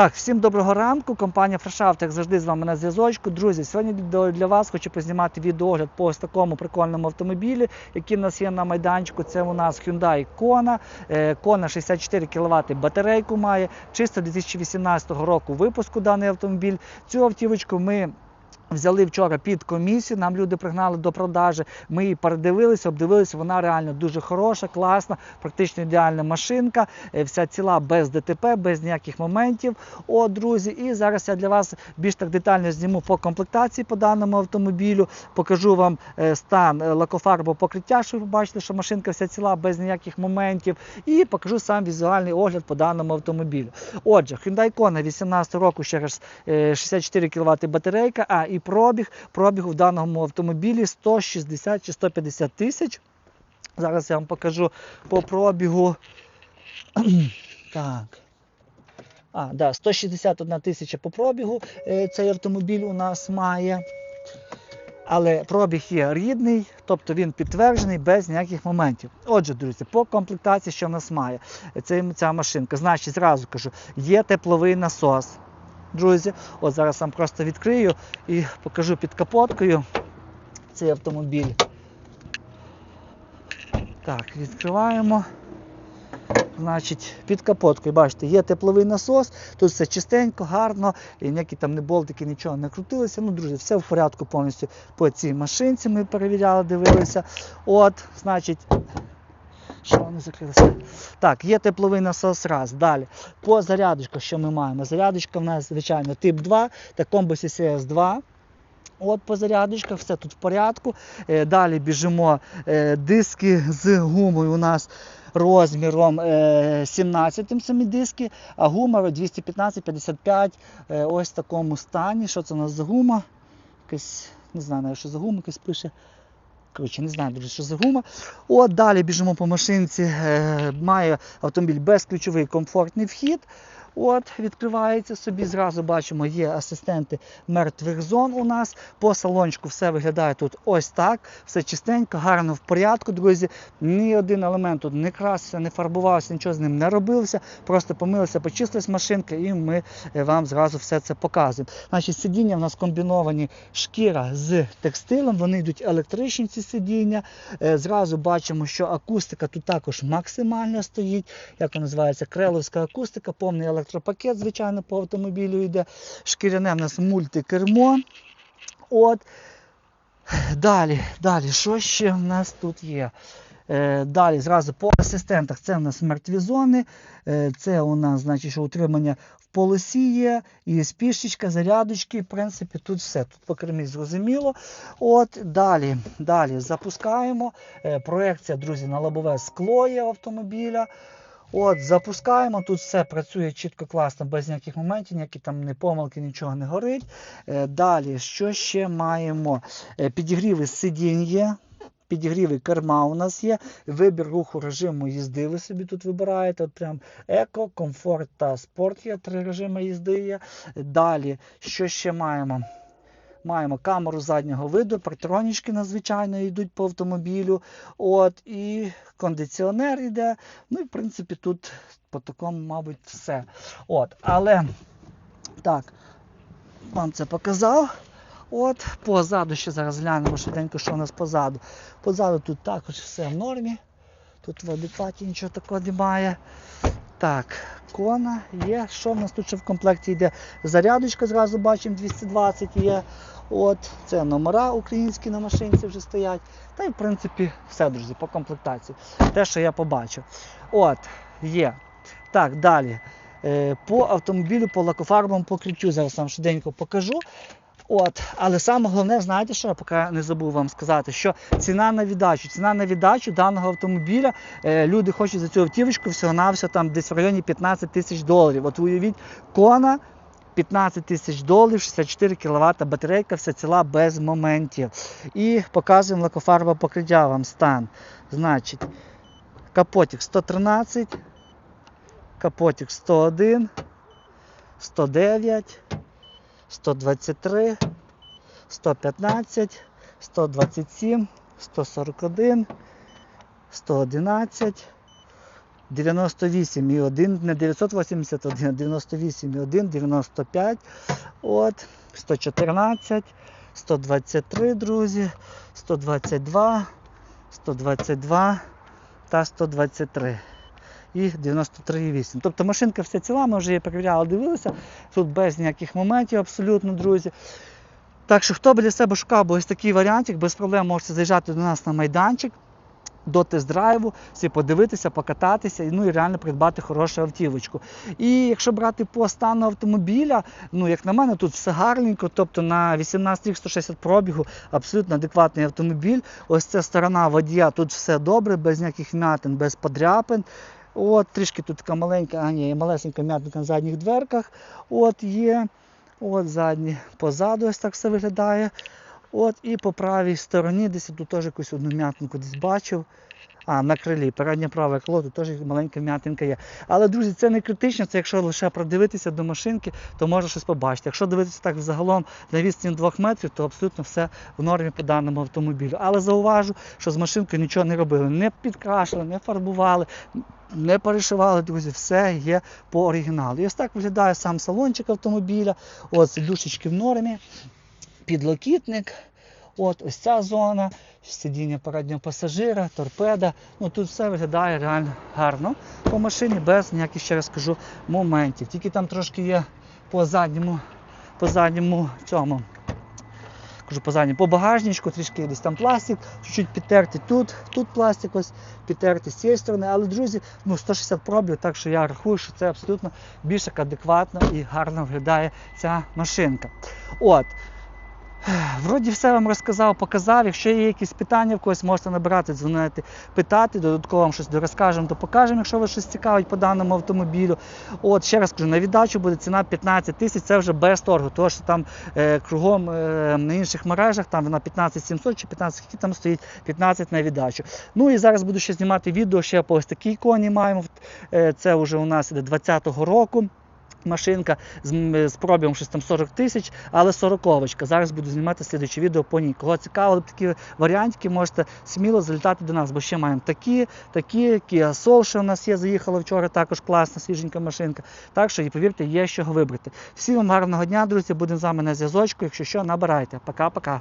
Так, всім доброго ранку. Компанія Фрешафт, як завжди, з вами на зв'язочку. Друзі, сьогодні для вас хочу познімати відеогляд по ось такому прикольному автомобілі, який в нас є на майданчику. Це у нас Hyundai Kona. Е, Kona 64 кВт батарейку має. Чисто 2018 року випуску даний автомобіль. Цю автівочку ми. Взяли вчора під комісію, нам люди пригнали до продажі. Ми її передивилися, обдивилися. Вона реально дуже хороша, класна, практично ідеальна машинка. е, Вся ціла без ДТП, без ніяких моментів. О, друзі, і зараз я для вас більш так детально зніму по комплектації по даному автомобілю. Покажу вам е, стан е, лакофарбового покриття, щоб ви бачите, що машинка вся ціла без ніяких моментів. І покажу сам візуальний огляд по даному автомобілю. Отже, Hyundai Kona 18 року ще раз е, 64 кВт батарейка, а і пробіг. Пробігу в даному автомобілі 160 чи 150 тисяч. Зараз я вам покажу по пробігу. так. А, да, 161 тисяча по пробігу е, цей автомобіль у нас має. Але пробіг є рідний, тобто він підтверджений без ніяких моментів. Отже, друзі, по комплектації, що в нас має ця, ця машинка, значить, зразу кажу, є тепловий насос. Друзі, от зараз вам просто відкрию і покажу під капоткою цей автомобіль. Так, відкриваємо. Значить, під капоткою, бачите, є тепловий насос, тут все чистенько, гарно, і ніякі там не болтики, нічого не крутилося. Ну, друзі, все в порядку повністю по цій машинці ми перевіряли, дивилися. От, значить, що вони закрилися? Так, є тепловий насос раз. Далі. По зарядочках, що ми маємо? Зарядочка в нас, звичайно, тип 2 та комбо CCS 2. От по зарядочках, все тут в порядку. Е, Далі біжимо е, диски з гумою у нас розміром е, 17 самі диски, а гума 215-55 е, ось в такому стані. Що це у нас за гума? Якась, не знаю, що за гума, якась пише. Коротше, не знаю дуже, що за гума. От далі біжимо по машинці. Е, має автомобіль безключовий комфортний вхід. От, відкривається собі. Зразу бачимо, є асистенти мертвих зон у нас. По салончику все виглядає тут ось так. Все чистенько, гарно в порядку, друзі. Ні один елемент тут не красився, не фарбувався, нічого з ним не робилося. Просто помилася, почистилась машинка, і ми е, вам зразу все це показуємо. Значить, сидіння в нас комбіновані шкіра з текстилем, вони йдуть електричні ці сидіння. Е, Зразу бачимо, що акустика тут також максимально стоїть. Як вона називається? Креловська акустика, повний електропакет, звичайно, по автомобілю йде. Шкіряне в нас мультикермо. От. Далі, далі, що ще в нас тут є? Е, Далі зразу по асистентах. Це у нас мертві зони, е, це у нас значить, що утримання в полосі є, і спішечка, зарядочки. В принципі, тут все. Тут по кермі зрозуміло. От, Далі, далі запускаємо. Е, Проекція, друзі, на лобове скло є автомобіля. От, запускаємо, тут все працює чітко, класно, без ніяких моментів, ніякі там не помилки, нічого не горить. Е, Далі, що ще маємо? Е, Підігріви сидінь є. Підігріви керма у нас є, вибір руху режиму їзди ви собі тут вибираєте. От прям еко, комфорт та спорт є, три режими їзди є. Далі, що ще маємо? Маємо камеру заднього виду, партронічки надзвичайно йдуть по автомобілю. От, і кондиціонер йде. Ну і в принципі тут по такому, мабуть, все. От, але так, вам це показав. От, позаду ще зараз глянемо швиденько, що у нас позаду. Позаду тут також все в нормі. Тут в адекваті нічого такого немає. Так, кона є. Що в нас тут ще в комплекті йде? Зарядочка, зразу бачимо, 220 є. От, це номера українські на машинці вже стоять. Та й в принципі все, друзі, по комплектації. Те, що я побачив. От, є. Так, далі. Е, По автомобілю, по лакофарбовому покриттю, зараз вам швиденько покажу. От, але саме головне, знаєте що, я поки не забув вам сказати, що ціна на віддачу, ціна на віддачу даного автомобіля, е, люди хочуть за цю автівочку всього-навсього там десь в районі 15 тисяч доларів. От уявіть, кона 15 тисяч доларів, 64 кВт батарейка, вся ціла без моментів. І показуємо лакофарбове покриття вам стан. Значить, капотик 113, капотик 101, 109. 123, 115, 127, 141, 111, 98,1, не 981, а 98,1, 95, от, 114, 123, друзі, 122, 122 та 123 і 93,8. Тобто машинка вся ціла, ми вже її перевіряли, дивилися. Тут без ніяких моментів абсолютно, друзі. Так що, хто би для себе шукав би ось такий варіантик, без проблем можете заїжджати до нас на майданчик до тест-драйву, всі подивитися, покататися, ну і реально придбати хорошу автівочку. І якщо брати по стану автомобіля, ну як на мене, тут все гарненько, тобто на 18 рік 160 пробігу, абсолютно адекватний автомобіль. Ось ця сторона водія, тут все добре, без ніяких вмятин, без подряпин. От, трішки тут така маленька, а ні, малесенька м'ятинка на задніх дверках. От є. От задні, позаду ось так все виглядає. От і по правій стороні, десь тут теж якусь одну м'ятинку десь бачив. А, на крилі, переднє праве крило, тут теж маленька м'ятинка є. Але, друзі, це не критично, це якщо лише продивитися до машинки, то можна щось побачити. Якщо дивитися так загалом на відстані 2 метрів, то абсолютно все в нормі по даному автомобілю. Але зауважу, що з машинкою нічого не робили, не підкрашили, не фарбували, не перешивали, друзі, все є по оригіналу. І ось так виглядає сам салончик автомобіля. От сидушечки в нормі, підлокітник. От ось ця зона, сидіння переднього пасажира, торпеда. Ну тут все виглядає реально гарно по машині, без ніяких, ще раз кажу, моментів. Тільки там трошки є по задньому, по задньому цьому. Кажу по задньому, по багажничку, трішки десь там пластик, чуть-чуть підтертий тут, тут пластик ось підтертий з цієї сторони. Але, друзі, ну 160 пробів, так що я рахую, що це абсолютно більш як адекватно і гарно виглядає ця машинка. От. Вроді все вам розказав, показав. Якщо є якісь питання в когось, можете набирати, дзвонити, питати, додатково вам щось розкажемо, то покажемо, якщо вас щось цікавить по даному автомобілю. От, ще раз кажу, на віддачу буде ціна 15 тисяч, це вже без торгу, тому що там е, кругом е, на інших мережах там вона 15 700 чи 15, які там стоїть 15 на віддачу. Ну і зараз буду ще знімати відео, ще по ось такій коні маємо. Е, це вже у нас іде 20-го року. Машинка з, з пробігом щось там 40 тисяч, але 40-очка. Зараз буду знімати слідуюче відео по ній. Кого цікаво, такі варіантики, можете сміло залітати до нас, бо ще маємо такі, такі, Kia Soul, що у нас є, заїхала вчора, також класна, свіженька машинка. Так що, і повірте, є чого вибрати. Всім вам гарного дня, друзі, будемо з вами на зв'язочку. Якщо що, набирайте. Пока-пока.